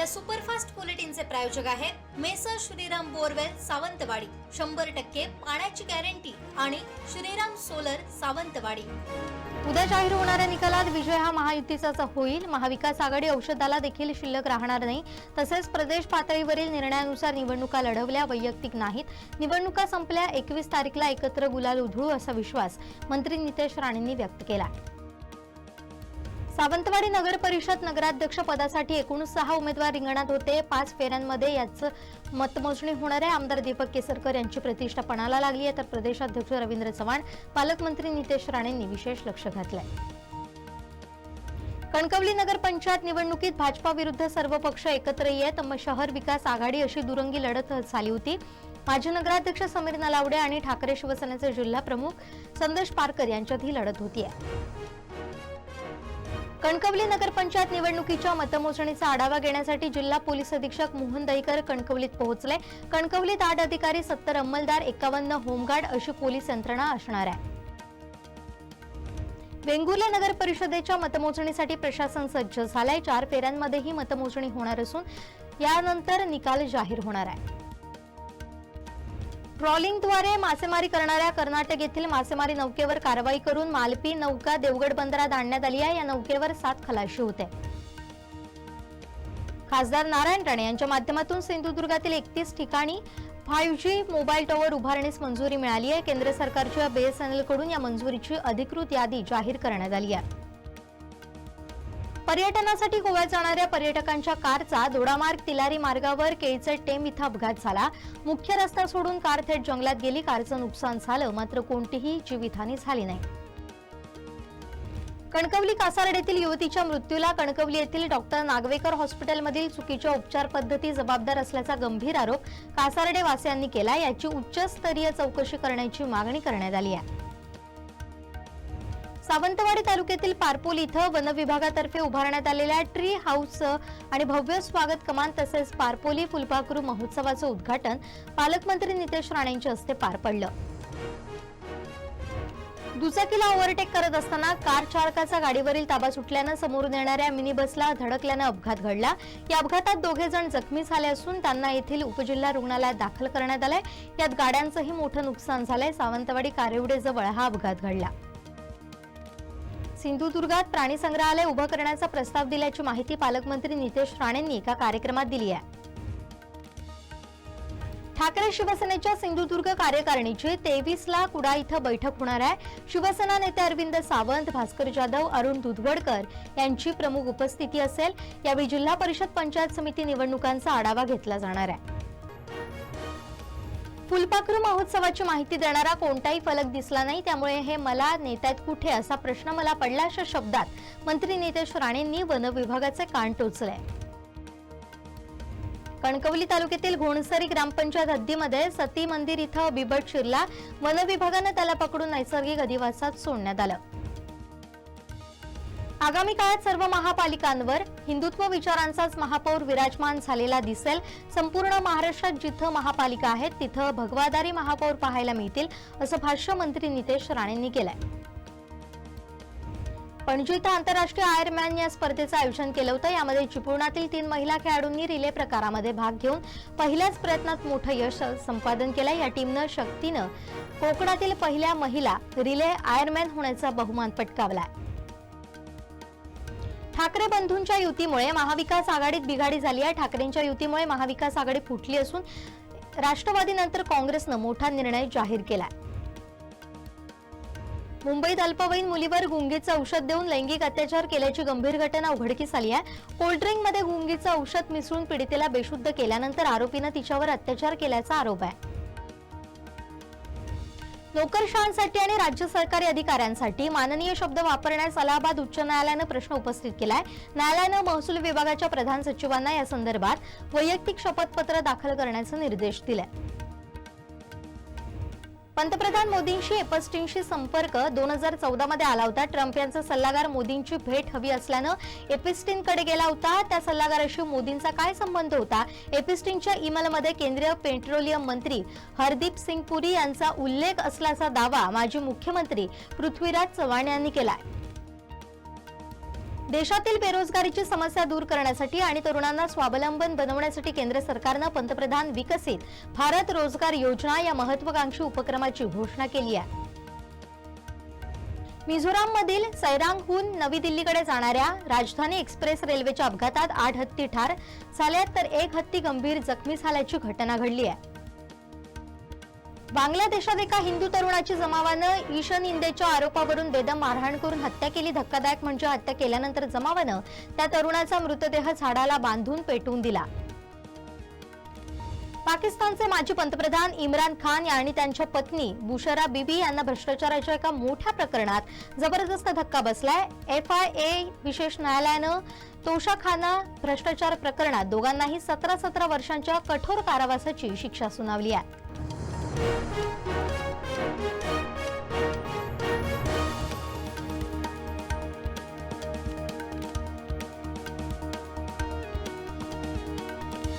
या सुपरफास्ट बुलेटिनचे प्रायोजक आहेत मेसर श्रीराम बोरवेल सावंतवाडी. शंभर टक्के पाण्याची गॅरंटी आणि श्रीराम सोलर सावंतवाडी. उद्या जाहीर होणाऱ्या निकालात विजय हा महायुतीचाच होईल. महाविकास आघाडी औषधाला देखील शिल्लक राहणार नाही. तसेच प्रदेश पातळीवरील निर्णयानुसार निवडणुका लढवल्या वैयक्तिक नाहीत. निवडणुका संपल्या एकवीस तारीखला एकत्र गुलाल उधळू असा विश्वास मंत्री नितेश राणेंनी व्यक्त केला सावंतवाडी नगर परिषद नगराध्यक्ष पदासाठी एकूण सहा उमेदवार रिंगणात होते. पाच फेऱ्यांमध्ये याचं मतमोजणी होणार आहे. आमदार दीपक केसरकर यांची प्रतिष्ठा पणाला लागली आहे. तर प्रदेशाध्यक्ष रवींद्र चव्हाण पालकमंत्री नितेश राणेंनी विशेष लक्ष घातलंय. कणकवली नगर पंचायत निवडणुकीत भाजपा विरुद्ध सर्व पक्ष एकत्र येत. मग शहर विकास आघाडी अशी दुरंगी लढत झाली होती. माजी नगराध्यक्ष समीर नलावडे आणि ठाकरे शिवसेनेचे जिल्हा प्रमुख संदेश पारकर यांच्यात ही लढत होतीये. कणकवली नगरपंचायत निवडणुकीच्या मतमोजणीचा आढावा घेण्यासाठी जिल्हा पोलीस अधीक्षक मोहन दहीकर कणकवलीत पोहोचले. कणकवलीत आठ अधिकारी सत्तर अंमलदार एकावन्न होमगार्ड अशी पोलीस यंत्रणा असणार आहे. वेंगुर्ला नगर परिषदेच्या मतमोजणीसाठी प्रशासन सज्ज झालंय. चार फेऱ्यांमध्येही मतमोजणी होणार असून यानंतर निकाल जाहीर होणार आहे. ट्रॉलिंगद्वारे मासेमारी करणाऱ्या कर्नाटक येथील मासेमारी नौकेवर कारवाई करून मालपी नौका देवगड बंदरात आणण्यात आली आहे. या नौकेवर सात खलाशी होते. खासदार नारायण राणे यांच्या माध्यमातून सिंधुदुर्गातील एकतीस ठिकाणी फाईव्ह जी मोबाईल टॉवर उभारणीस मंजुरी मिळाली आहे. केंद्र सरकारच्या बीएसएनएलकडून या मंजुरीची अधिकृत यादी जाहीर करण्यात आली आहे. पर्यटनासाठी गोव्यात जाणाऱ्या पर्यटकांच्या कारचा दोडामार्ग तिलारी मार्गावर केळचे टेम इथं अपघात झाला. मुख्य रस्ता सोडून कार थेट जंगलात गेली. कारचं नुकसान झालं मात्र कोणतीही जीवितहानी झाली नाही. कणकवली कासारड येथील युवतीच्या मृत्यूला कणकवली येथील डॉक्टर नागवेकर हॉस्पिटलमधील चुकीच्या उपचार पद्धती जबाबदार असल्याचा गंभीर आरोप कासारडे वासियांनी केला. याची उच्चस्तरीय चौकशी करण्याची मागणी करण्यात आली आहे. सावंतवाडी तालुक्यातील पारपोली इथं वन विभागातर्फे उभारण्यात आलेल्या ट्री हाऊसचं आणि भव्य स्वागत कमान तसेच पारपोली फुलपाखरू महोत्सवाचं उद्घाटन पालकमंत्री नितेश राणेंच्या हस्ते पार पडलं. दुचाकीला ओव्हरटेक करत असताना कार चालकाचा गाडीवरील ताबा सुटल्यानं समोरून येणाऱ्या मिनी बसला धडकल्यानं अपघात घडला. या अपघातात दोघे जण जखमी झाले असून त्यांना येथील उपजिल्हा रुग्णालयात दाखल करण्यात आलंय. यात गाड्यांचंही मोठं नुकसान झालंय. सावंतवाडी कारेवडेजवळ हा अपघात घडला. सिंधुदुर्गात प्राणी संग्रहालय उभं करण्याचा प्रस्ताव दिल्याची माहिती पालकमंत्री नितेश राणेंनी एका कार्यक्रमात दिली आहे. ठाकरे शिवसेनेच्या सिंधुदुर्ग कार्यकारिणीची तेवीस ला कुडा इथं बैठक होणार आहे. शिवसेना नेते अरविंद सावंत भास्कर जाधव अरुण दुधवडकर यांची प्रमुख उपस्थिती असेल. यावेळी जिल्हा परिषद पंचायत समिती निवडणुकांचा आढावा घेतला जाणार आहे. फुलपाखरू महोत्सवाची माहिती देणारा कोणताही फलक दिसला नाही त्यामुळे हे मला नेत्यात कुठे असा प्रश्न मला पडला अशा शब्दात. मंत्री नितेश राणेंनी वन विभागाचे कान टोचले. कणकवली तालुक्यातील घोणसरी ग्रामपंचायत हद्दीमध्ये सती मंदिर इथं बिबट शिरला. वन विभागानं त्याला पकडून नैसर्गिक अधिवासात सोडण्यात आलं. आगामी काळात सर्व महापालिकांवर हिंदुत्व विचारांचाच महापौर विराजमान झालेला दिसेल. संपूर्ण महाराष्ट्रात जिथं महापालिका आहेत तिथं भगवादारी महापौर पाहायला मिळतील असं भाष्य मंत्री नितेश राणेंनी केलंय. पणजी इथं आंतरराष्ट्रीय आयरमॅन या स्पर्धेचं आयोजन केलं होतं यामध्ये चिपळुणातील तीन महिला खेळाडूंनी रिले प्रकारामध्ये भाग घेऊन पहिल्याच प्रयत्नात मोठं यश संपादन केलं या टीमनं शक्तीनं कोकणातील पहिल्या महिला रिले आयरमॅन होण्याचा बहुमान पटकावलाय. ठाकरे बंधूंच्या युतीमुळे महाविकास आघाडीत बिघाडी झाली आहे. ठाकरेंच्या युतीमुळे महाविकास आघाडी फुटली असून राष्ट्रवादीनंतर काँग्रेसनं मोठा निर्णय जाहीर केलाय. मुंबईत अल्पवयीन मुलीवर गुंगीचं औषध देऊन लैंगिक अत्याचार केल्याची गंभीर घटना उघडकीस आली आहे. कोल्ड्रिंकमध्ये गुंगीचं औषध मिसळून पीडितेला बेशुद्ध केल्यानंतर आरोपीनं तिच्यावर अत्याचार केल्याचा आरोप आहे. नोकरशाहांसाठी आणि राज्य सरकारी अधिकाऱ्यांसाठी माननीय शब्द वापरण्यास अलाहाबाद उच्च न्यायालयानं प्रश्न उपस्थित केलाय. न्यायालयानं महसूल विभागाच्या प्रधान सचिवांना या संदर्भात वैयक्तिक शपथपत्र दाखल करण्याचे निर्देश दिले. पंतप्रधान मोदींशी एपस्टिनशी संपर्क दोन हजार चौदा मध्ये आला होता. ट्रम्प यांचा सल्लागार मोदींची भेट हवी असल्यानं एपिस्टीनकडे गेला होता. त्या सल्लागाराशी मोदींचा काय संबंध होता? एपिस्टिनच्या ईमेलमध्ये केंद्रीय पेट्रोलियम मंत्री हरदीप सिंग पुरी यांचा उल्लेख असल्याचा दावा माजी मुख्यमंत्री पृथ्वीराज चव्हाण यांनी केला आहे देशातील बेरोजगारीची समस्या दूर करण्यासाठी आणि तरुणांना स्वावलंबन बनवण्यासाठी केंद्र सरकारनं पंतप्रधान विकसित भारत रोजगार योजना या महत्वाकांक्षी उपक्रमाची घोषणा केली आहे. मिझोराममधील सैरांगहून नवी दिल्लीकडे जाणाऱ्या राजधानी एक्सप्रेस रेल्वेच्या अपघातात आठ हत्ती ठार झाल्यात तर एक हत्ती गंभीर जखमी झाल्याची घटना घडली आहे. बांगलादेशात एका हिंदू तरुणाची जमावानं ईशन इंदेच्या आरोपावरून बेदम मारहाण करून हत्या केली. धक्कादायक म्हणजे हत्या केल्यानंतर जमावानं त्या तरुणाचा मृतदेह झाडाला बांधून पेटवून दिला. पाकिस्तानचे माजी पंतप्रधान इम्रान खान आणि त्यांच्या पत्नी बुशरा बीबी यांना भ्रष्टाचाराच्या एका मोठ्या प्रकरणात जबरदस्त धक्का बसलाय. एफ आय ए विशेष न्यायालयानं तोशा खाना भ्रष्टाचार प्रकरणात दोघांनाही सतरा सतरा वर्षांच्या कठोर कारावासाची शिक्षा सुनावली आहे. Yeah.